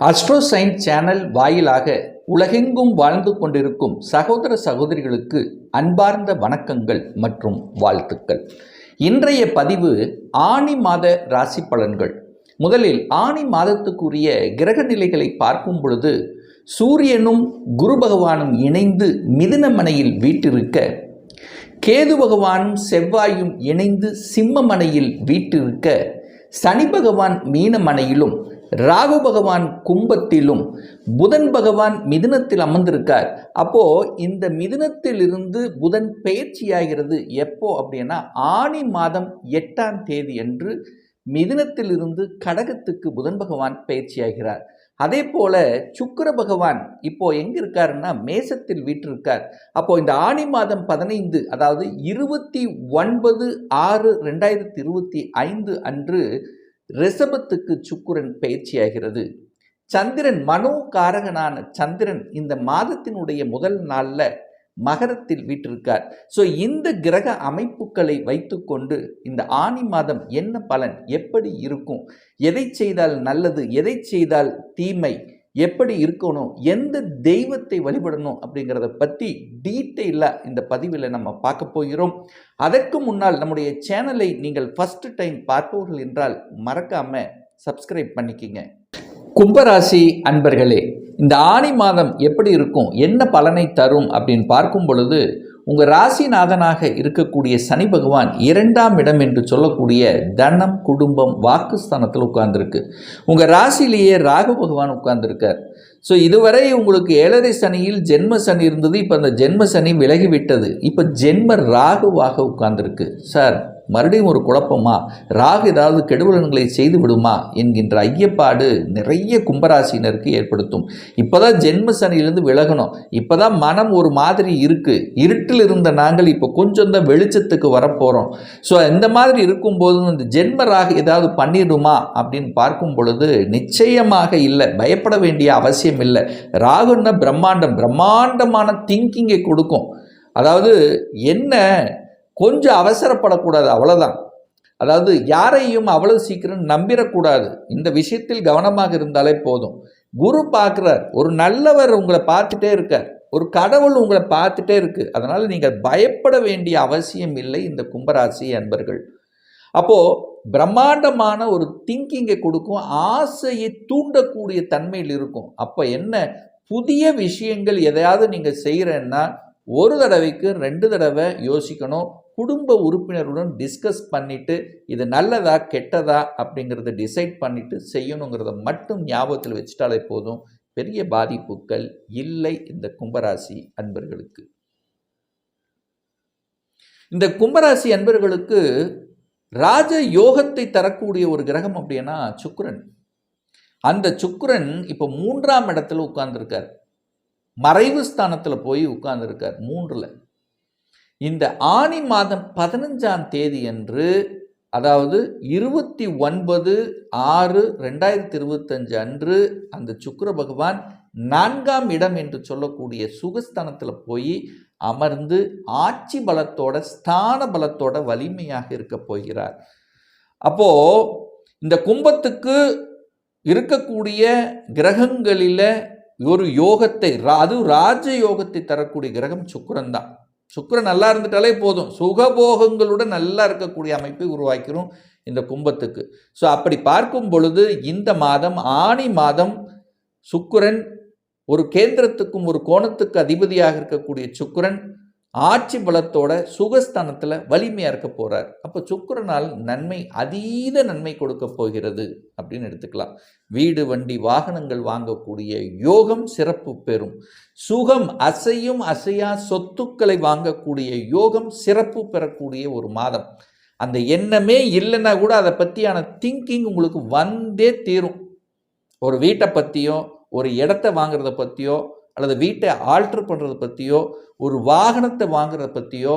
அஸ்ட்ரோசைன் channel வாயிலாக உலகெங்கும் வாழ்ந்து கொண்டிருக்கும் சகோதர சகோதரிகளுக்கு அன்பார்ந்த வணக்கங்கள் மற்றும் வாழ்த்துக்கள். இன்றைய பதிவு ஆணி மாத ராசி பலன்கள். முதலில் ஆணி மாதத்துக்குரிய கிரக நிலைகளை பார்க்கும் பொழுது சூரியனும் குரு பகவானும் இணைந்து மிதுனமனையில் வீட்டிருக்க கேது பகவானும் செவ்வாயும் இணைந்து சிம்மமனையில் வீட்டிருக்க சனி பகவான் மீனமனையிலும் ராகு பகவான் கும்பத்திலும் புதன் பகவான் மிதுனத்தில் அமர்ந்திருக்கார். அப்போ இந்த மிதுனத்திலிருந்து புதன் பெயர்ச்சியாகிறது எப்போ அப்படின்னா ஆணி மாதம் எட்டாம் தேதி அன்று மிதுனத்திலிருந்து கடகத்துக்கு புதன் பகவான் பயிற்சியாகிறார் அதே போல சுக்கர பகவான் இப்போ எங்க இருக்காருன்னா மேசத்தில் வீற்றிருக்கார். அப்போ இந்த ஆணி மாதம் பதினைந்து அதாவது இருபத்தி ஒன்பது ஆறு ரெண்டாயிரத்தி இருபத்தி ஐந்து அன்று ரிஷபத்துக்கு சுக்குரன் பயிற்சியாகிறது. சந்திரன் மனோகாரகனான சந்திரன் இந்த மாதத்தினுடைய முதல் நாளில் மகரத்தில் வீட்டிருக்கார் ஸோ இந்த கிரக அமைப்புகளை வைத்துக்கொண்டு இந்த ஆணி மாதம் என்ன பலன்? எப்படி இருக்கும்? எதை செய்தால் நல்லது? எதை செய்தால் தீமை? எப்படி இருக்கணும் எந்த தெய்வத்தை வழிபடணும் அப்படிங்கிறத பற்றி டீட்டெயிலாக இந்த பதிவில் நம்ம பார்க்க போகிறோம். அதற்கு முன்னால் நம்முடைய சேனலை நீங்கள் ஃபஸ்ட்டு டைம் பார்ப்பவர்கள் என்றால் மறக்காமல் சப்ஸ்கிரைப் பண்ணிக்கிங்க. கும்பராசி அன்பர்களே இந்த ஆணி மாதம் எப்படி இருக்கும் என்ன பலனை தரும் அப்படின்னு பார்க்கும் பொழுது உங்கள் ராசிநாதனாக இருக்கக்கூடிய சனி பகவான் இரண்டாம் இடம் என்று சொல்லக்கூடிய தனம் குடும்பம் வாக்குஸ்தானத்தில் உட்கார்ந்துருக்கு. உங்கள் ராசியிலேயே ராகு பகவான் உட்கார்ந்துருக்கார். ஸோ இதுவரை உங்களுக்கு ஏழரை சனியில் ஜென்ம சனி இருந்தது இப்போ அந்த ஜென்ம சனி விலகிவிட்டது. இப்போ ஜென்ம ராகுவாக உட்கார்ந்துருக்கு. சார் மறுபடியும் ஒரு குழப்பமா? ராகு ஏதாவது கெடுபலன்களை செய்து விடுமா? என்கின்ற ஐயப்பாடு நிறைய கும்பராசினருக்கு ஏற்படுத்தும். இப்போதான் ஜென்ம சனியிலிருந்து விலகணும். இப்போதான் மனம் ஒரு மாதிரி இருக்கு. இருட்டில் இருந்த நாங்கள் இப்போ கொஞ்சம் தான் வெளிச்சத்துக்கு வரப்போகிறோம் ஸோ இந்த மாதிரி இருக்கும்போது இந்த ஜென்ம ராகு ஏதாவது பண்ணிடுமா? அப்படின்னு பார்க்கும் பொழுது நிச்சயமாக இல்லை. பயப்பட வேண்டிய அவசியம் இல்லை. ராகுன்னா பிரம்மாண்டம். பிரம்மாண்டமான திங்கிங்கை கொடுக்கும். அதாவது என்ன கொஞ்சம் அவசரப்படக்கூடாது அவ்வளோதான் அதாவது யாரையும் அவ்வளவு சீக்கிரம் நம்பிடக்கூடாது இந்த விஷயத்தில் கவனமாக இருந்தாலே போதும். குரு பார்க்குறார் ஒரு நல்லவர் உங்களை பார்த்துட்டே இருக்கார். ஒரு கடவுள் உங்களை பார்த்துட்டே இருக்கு. அதனால் நீங்கள் பயப்பட வேண்டிய அவசியம் இல்லை இந்த கும்பராசி அன்பர்கள். அப்போது பிரம்மாண்டமான ஒரு திங்கிங்கை கொடுக்கும் ஆசையை தூண்டக்கூடிய தன்மையில் இருக்கும். அப்போ என்ன? புதிய விஷயங்கள் எதையாவது நீங்கள் செய்கிறேன்னா ஒரு தடவைக்கு ரெண்டு தடவை யோசிக்கணும் குடும்ப உறுப்பினருடன் டிஸ்கஸ் பண்ணிவிட்டு இது நல்லதா கெட்டதா அப்படிங்கிறத டிசைட் பண்ணிவிட்டு செய்யணுங்கிறத மட்டும் ஞாபகத்தில் வச்சுட்டாலே போதும். பெரிய பாதிப்புகள் இல்லை இந்த கும்பராசி அன்பர்களுக்கு. இந்த கும்பராசி அன்பர்களுக்கு ராஜ யோகத்தை தரக்கூடிய ஒரு கிரகம் அப்படின்னா சுக்கரன். அந்த சுக்கரன் இப்போ மூன்றாம் இடத்துல உட்கார்ந்துருக்கார். மறைவு ஸ்தானத்தில் போய் உட்கார்ந்துருக்கார் மூன்றில். இந்த ஆணி மாதம் பதினஞ்சாம் தேதி அன்று அதாவது இருபத்தி ஒன்பது ஆறு ரெண்டாயிரத்தி இருபத்தஞ்சு அன்று அந்த சுக்கிர பகவான் நான்காம் இடம் என்று சொல்லக்கூடிய சுகஸ்தானத்தில் போய் அமர்ந்து ஆட்சி பலத்தோட ஸ்தான பலத்தோட வலிமையாக இருக்க போகிறார். அப்போ இந்த கும்பத்துக்கு இருக்கக்கூடிய கிரகங்களில் ஒரு யோகத்தை அது ராஜ யோகத்தை தரக்கூடிய கிரகம் சுக்கரன் தான் சுக்கரன் நல்லா இருந்துட்டாலே போதும். சுகபோகங்களுடன் நல்லா இருக்கக்கூடிய அமைப்பை உருவாக்கிறோம் இந்த கும்பத்துக்கு. ஸோ அப்படி பார்க்கும் பொழுது இந்த மாதம் ஆணி மாதம் சுக்கிரன் ஒரு கேந்திரத்துக்கும் ஒரு கோணத்துக்கு அதிபதியாக இருக்கக்கூடிய சுக்கரன் ஆட்சி பலத்தோட சுகஸ்தானத்தில் வலிமையாக இருக்க போகிறார் அப்போ சுக்கரனால் நன்மை அதீத நன்மை கொடுக்க போகிறது அப்படின்னு எடுத்துக்கலாம். வீடு வண்டி வாகனங்கள் வாங்கக்கூடிய யோகம் சிறப்பு பெறும். சுகம் அசையும் அசையா சொத்துக்களை வாங்கக்கூடிய யோகம் சிறப்பு பெறக்கூடிய ஒரு மாதம். அந்த எண்ணமே இல்லைன்னா கூட அதை பற்றியான திங்கிங் உங்களுக்கு வந்தே தீரும். ஒரு வீட்டை பற்றியோ ஒரு இடத்த வாங்குறத பற்றியோ அல்லது வீட்டை ஆல்ட்ரு பண்ணுறத பற்றியோ ஒரு வாகனத்தை வாங்குறத பற்றியோ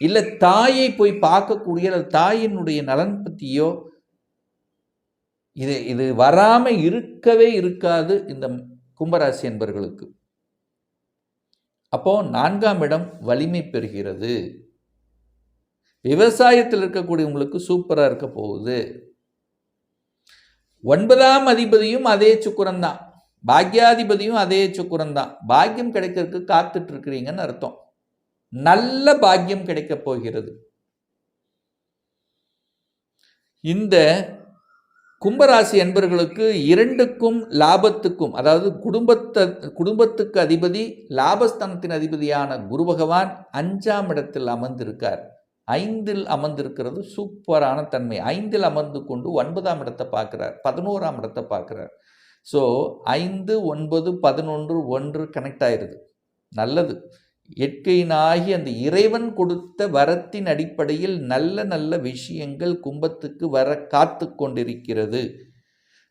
இல்லை தாயை போய் பார்க்கக்கூடிய அல்லது தாயினுடைய நலன் பற்றியோ இது இது வராமல் இருக்கவே இருக்காது இந்த கும்பராசி என்பர்களுக்கு. அப்போ நான்காம் இடம் வலிமை பெறுகிறது. விவசாயத்தில் இருக்கக்கூடியவங்களுக்கு சூப்பராக இருக்க போகுது. ஒன்பதாம் அதிபதியும் அதே சுக்கரன் தான். பாக்யாதிபதியும் அதே சுக்குரன் தான் பாக்கியம் கிடைக்கிறதுக்கு காத்துட்டு இருக்கிறீங்கன்னு அர்த்தம். நல்ல பாக்கியம் கிடைக்கப் போகிறது. இந்த கும்பராசி என்பர்களுக்கு இரண்டுக்கும் லாபத்துக்கும் அதாவது குடும்பத்தை குடும்பத்துக்கு அதிபதி லாபஸ்தானத்தின் அதிபதியான குரு பகவான் அஞ்சாம் இடத்தில் அமர்ந்திருக்கார். ஐந்தில் அமர்ந்திருக்கிறது சூப்பரான தன்மை. ஐந்தில் அமர்ந்து கொண்டு ஒன்பதாம் இடத்தை பார்க்குறார் பதினோராம் இடத்தை பார்க்குறார். ஸோ ஐந்து ஒன்பது பதினொன்று ஒன்று கனெக்ட் ஆயிடுது நல்லது. எட்கையினாகி அந்த இறைவன் கொடுத்த வரத்தின் அடிப்படையில் நல்ல நல்ல விஷயங்கள் கும்பத்துக்கு வர காத்து கொண்டிருக்கிறது.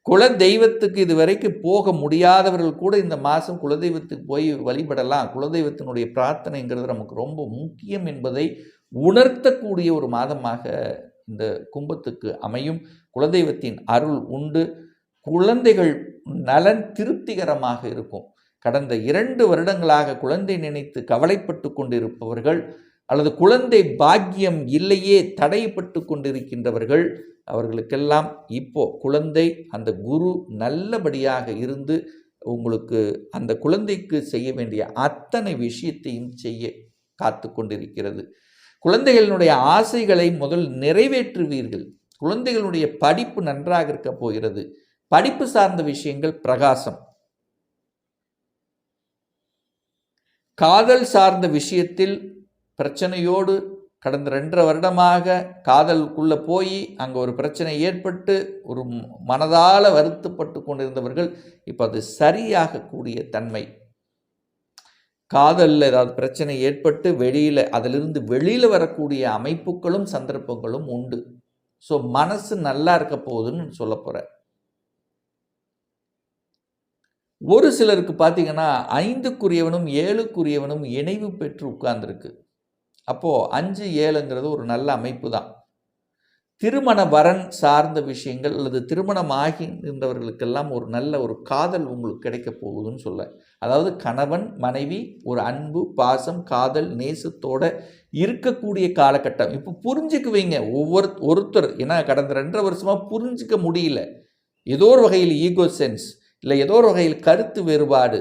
குல தெய்வத்துக்கு இதுவரைக்கும் போக முடியாதவர்கள் கூட இந்த மாதம் குலதெய்வத்துக்கு போய் வழிபடலாம். குலதெய்வத்தினுடைய பிரார்த்தனைங்கிறது நமக்கு ரொம்ப முக்கியம் என்பதை உணர்த்தக்கூடிய ஒரு மாதமாக இந்த கும்பத்துக்கு அமையும். குலதெய்வத்தின் அருள் உண்டு. குழந்தைகள் நலன் திருப்திகரமாக இருக்கும். கடந்த இரண்டு வருடங்களாக குழந்தை நினைத்து கவலைப்பட்டு கொண்டிருப்பவர்கள் அல்லது குழந்தை பாக்கியம் இல்லையே தடைப்பட்டு கொண்டிருக்கின்றவர்கள் அவர்களுக்கெல்லாம் இப்போ குழந்தை அந்த குரு நல்லபடியாக இருந்து உங்களுக்கு அந்த குழந்தைக்கு செய்ய வேண்டிய அத்தனை விஷயத்தையும் செய்ய காத்து கொண்டிருக்கிறது. குழந்தைகளினுடைய ஆசைகளை முதல் நிறைவேற்றுவீர்கள். குழந்தைகளுடைய படிப்பு நன்றாக இருக்க போகிறது. படிப்பு சார்ந்த விஷயங்கள் பிரகாசம். காதல் சார்ந்த விஷயத்தில் பிரச்சனையோடு கடந்த ரெண்டரை வருடமாக காதலுக்குள்ளே போய் அங்கே ஒரு பிரச்சனை ஏற்பட்டு ஒரு மனதால் வருத்தப்பட்டு கொண்டிருந்தவர்கள் இப்போ அது சரியாகக்கூடிய தன்மை. காதலில் ஏதாவது பிரச்சனை ஏற்பட்டு வெளியில் அதிலிருந்து வெளியில் வரக்கூடிய அமைப்புகளும் சந்தர்ப்பங்களும் உண்டு. ஸோ மனசு நல்லா இருக்க போகுதுன்னு சொல்ல போகிறேன் ஒரு சிலருக்கு பார்த்தீங்கன்னா ஐந்துக்குரியவனும் ஏழுக்குரியவனும் இணைவு பெற்று உட்கார்ந்துருக்கு. அப்போது அஞ்சு ஏழுங்கிறது ஒரு நல்ல அமைப்பு தான். திருமண வரன் சார்ந்த விஷயங்கள் அல்லது திருமணம் ஆகின்றவர்களுக்கெல்லாம் ஒரு நல்ல ஒரு காதல் உங்களுக்கு கிடைக்க போகுதுன்னு சொல்ல. அதாவது கணவன் மனைவி ஒரு அன்பு பாசம் காதல் நேசத்தோட இருக்கக்கூடிய காலகட்டம். இப்போ புரிஞ்சுக்குவீங்க ஒவ்வொரு ஒருத்தர் ஏன்னா கடந்த ரெண்டரை வருஷமாக புரிஞ்சிக்க முடியல. ஏதோ ஒரு வகையில் ஈகோ சென்ஸ். இல்லை ஏதோ ஒரு வகையில் கருத்து வேறுபாடு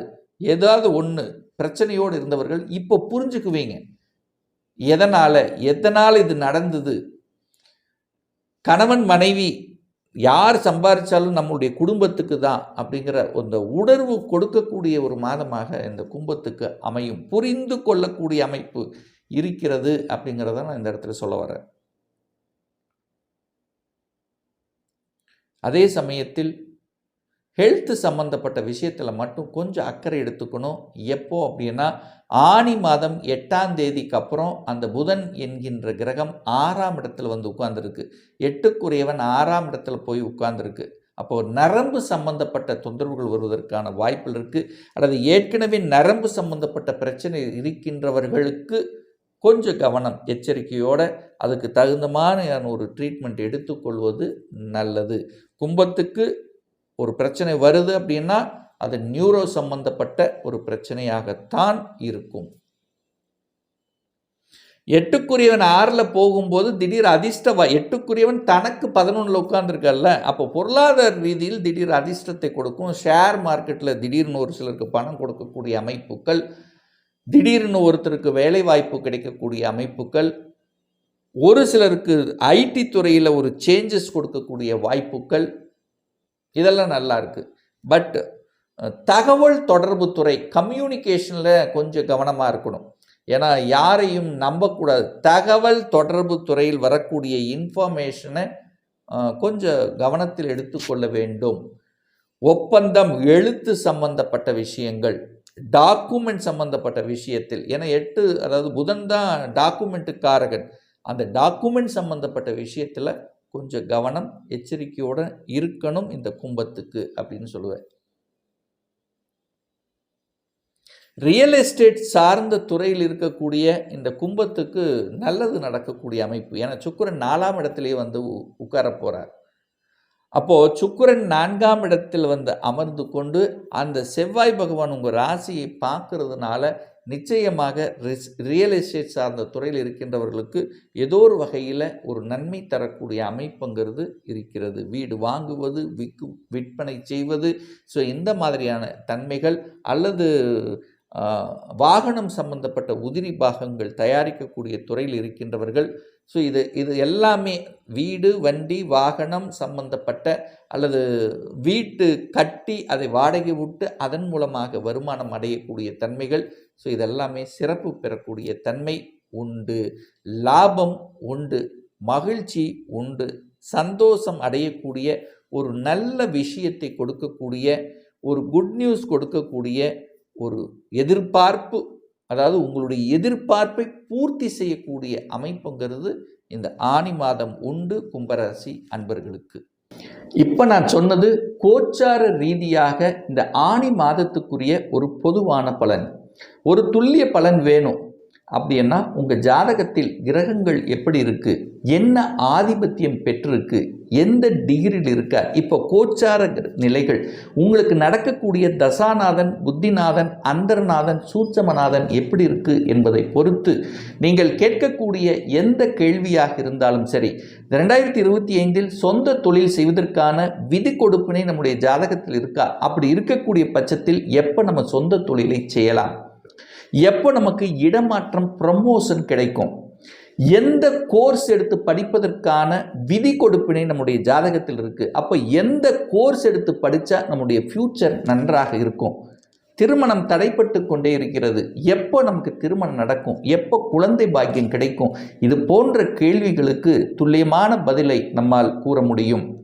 ஏதாவது ஒன்று பிரச்சனையோடு இருந்தவர்கள் இப்போ புரிஞ்சுக்குவீங்க. எதனால் எதனால் இது நடந்தது? கணவன் மனைவி யார் சம்பாதிச்சாலும் நம்முடைய குடும்பத்துக்கு தான் அப்படிங்கிற அந்த உணர்வு கொடுக்கக்கூடிய ஒரு மாதமாக இந்த கும்பத்துக்கு அமையும். புரிந்து கொள்ளக்கூடிய அமைப்பு இருக்கிறது அப்படிங்கிறத நான் இந்த இடத்துல சொல்ல வரேன். அதே சமயத்தில் ஹெல்த்து சம்மந்தப்பட்ட விஷயத்தில் மட்டும் கொஞ்சம் அக்கறை எடுத்துக்கணும். எப்போ அப்படின்னா ஆணி மாதம் எட்டாம் தேதிக்கு அப்புறம் அந்த புதன் என்கின்ற கிரகம் ஆறாம் இடத்துல வந்து உட்கார்ந்துருக்கு. எட்டுக்குரியவன் ஆறாம் இடத்துல போய் உட்கார்ந்துருக்கு. அப்போது நரம்பு சம்பந்தப்பட்ட தொந்தரவுகள் வருவதற்கான வாய்ப்புகள் இருக்குது அல்லது ஏற்கனவே நரம்பு சம்பந்தப்பட்ட பிரச்சனை இருக்கின்றவர்களுக்கு கொஞ்சம் கவனம் எச்சரிக்கையோடு அதுக்கு தகுந்தமான ஒரு ட்ரீட்மெண்ட் எடுத்துக்கொள்வது நல்லது. கும்பத்துக்கு ஒரு பிரச்சனை வருது அப்படின்னா அது நியூரோ சம்பந்தப்பட்ட ஒரு பிரச்சனையாகத்தான் இருக்கும். எட்டுக்குரியவன் ஆறில் போகும்போது திடீர் அதிர்ஷ்ட எட்டுக்குரியவன் தனக்கு பதினொன்றில் உட்காந்துருக்கல்ல அப்போ பொருளாதார ரீதியில் திடீர் அதிர்ஷ்டத்தை கொடுக்கும். ஷேர் மார்க்கெட்டில் திடீர்னு ஒரு சிலருக்கு பணம் கொடுக்கக்கூடிய அமைப்புகள் திடீர்னு ஒருத்தருக்கு வேலை வாய்ப்பு கிடைக்கக்கூடிய அமைப்புகள் ஒரு சிலருக்கு ஐடி துறையில் ஒரு சேஞ்சஸ் கொடுக்கக்கூடிய வாய்ப்புகள் இதெல்லாம் நல்லா இருக்குது பட் தகவல் தொடர்பு துறை கம்யூனிகேஷனில் கொஞ்சம் கவனமாக இருக்கணும். ஏன்னா யாரையும் நம்பக்கூடாது. தகவல் தொடர்பு துறையில் வரக்கூடிய இன்ஃபர்மேஷனை கொஞ்சம் கவனத்தில் எடுத்துக்கொள்ள வேண்டும். ஒப்பந்தம் எழுத்து சம்பந்தப்பட்ட விஷயங்கள் டாக்குமெண்ட் சம்பந்தப்பட்ட விஷயத்தில். ஏன்னா எட்டு அதாவது புதன் தான் டாக்குமெண்ட்டுக்காரகன் அந்த டாக்குமெண்ட் சம்பந்தப்பட்ட விஷயத்தில் கொஞ்சம் கவனம் எச்சரிக்கையோடு இருக்கணும் இந்த கும்பத்துக்கு அப்படின்னு சொல்லுவேன் ரியல் எஸ்டேட் சார்ந்த துறையில் இருக்கக்கூடிய இந்த கும்பத்துக்கு நல்லது நடக்கக்கூடிய அமைப்பு. ஏன்னா சுக்கரன் நாலாம் இடத்துலேயே வந்து உட்கார போகிறார் அப்போது சுக்கிரன் நான்காம் இடத்தில் வந்து அமர்ந்து கொண்டு அந்த செவ்வாய் பகவான் உங்கள் ராசியை பார்க்கறதுனால நிச்சயமாக ரிஸ் ரியல் எஸ்டேட் சார்ந்த துறையில் இருக்கின்றவர்களுக்கு ஏதோ ஒரு வகையில் ஒரு நன்மை தரக்கூடிய அமைப்புங்கிறது இருக்கிறது. வீடு வாங்குவது விற்கும் விற்பனை செய்வது ஸோ இந்த மாதிரியான தன்மைகள் அல்லது வாகனம் சம்பந்தப்பட்ட உதிரி பாகங்கள் தயாரிக்கக்கூடிய துறையில் இருக்கின்றவர்கள். ஸோ இது இது எல்லாமே வீடு வண்டி வாகனம் சம்பந்தப்பட்ட அல்லது வீட்டு கட்டி அதை வாடகை விட்டு அதன் மூலமாக வருமானம் அடையக்கூடிய தன்மைகள். ஸோ இதெல்லாமே சிறப்பு பெறக்கூடிய தன்மை உண்டு. லாபம் உண்டு. மகிழ்ச்சி உண்டு. சந்தோஷம் அடையக்கூடிய ஒரு நல்ல விஷயத்தை கொடுக்கக்கூடிய ஒரு குட் நியூஸ் கொடுக்கக்கூடிய ஒரு எதிர்பார்ப்பு அதாவது உங்களுடைய எதிர்பார்ப்பை பூர்த்தி செய்யக்கூடிய அமைப்புங்கிறது இந்த ஆணி மாதம் உண்டு கும்பராசி அன்பர்களுக்கு. இப்போ நான் சொன்னது கோச்சார ரீதியாக இந்த ஆணி மாதத்துக்குரிய ஒரு பொதுவான பலன். ஒரு துல்லிய பலன் வேணும். அப்படின்னா உங்கள் ஜாதகத்தில் கிரகங்கள் எப்படி இருக்குது என்ன ஆதிபத்தியம் பெற்றிருக்கு? எந்த டிகிரியில் இருக்கா இப்போ கோச்சார நிலைகள். உங்களுக்கு நடக்கக்கூடிய தசாநாதன் புத்திநாதன் அந்தரநாதன் சூட்சமநாதன் எப்படி இருக்கு என்பதை பொறுத்து நீங்கள் கேட்கக்கூடிய எந்த கேள்வியாக இருந்தாலும் சரி ரெண்டாயிரத்தி இருபத்தி ஐந்தில் சொந்த தொழில் செய்வதற்கான விதி கொடுப்பினை நம்முடைய ஜாதகத்தில் இருக்கா? அப்படி இருக்கக்கூடிய பட்சத்தில் எப்போ நம்ம சொந்த தொழிலை செய்யலாம்? எப்போ நமக்கு இடமாற்றம் ப்ரமோஷன் கிடைக்கும்? எந்த கோர்ஸ் எடுத்து படிப்பதற்கான விதி கொடுப்பினை நம்முடைய ஜாதகத்தில் இருக்குது அப்போ எந்த கோர்ஸ் எடுத்து படித்தா நம்முடைய ஃப்யூச்சர் நன்றாக இருக்கும்? திருமணம் தடைப்பட்டு கொண்டே இருக்கிறது. எப்போ நமக்கு திருமணம் நடக்கும்? எப்போ குழந்தை பாக்கியம் கிடைக்கும்? இது போன்ற கேள்விகளுக்கு துல்லியமான பதிலை நம்மால் கூற முடியும்.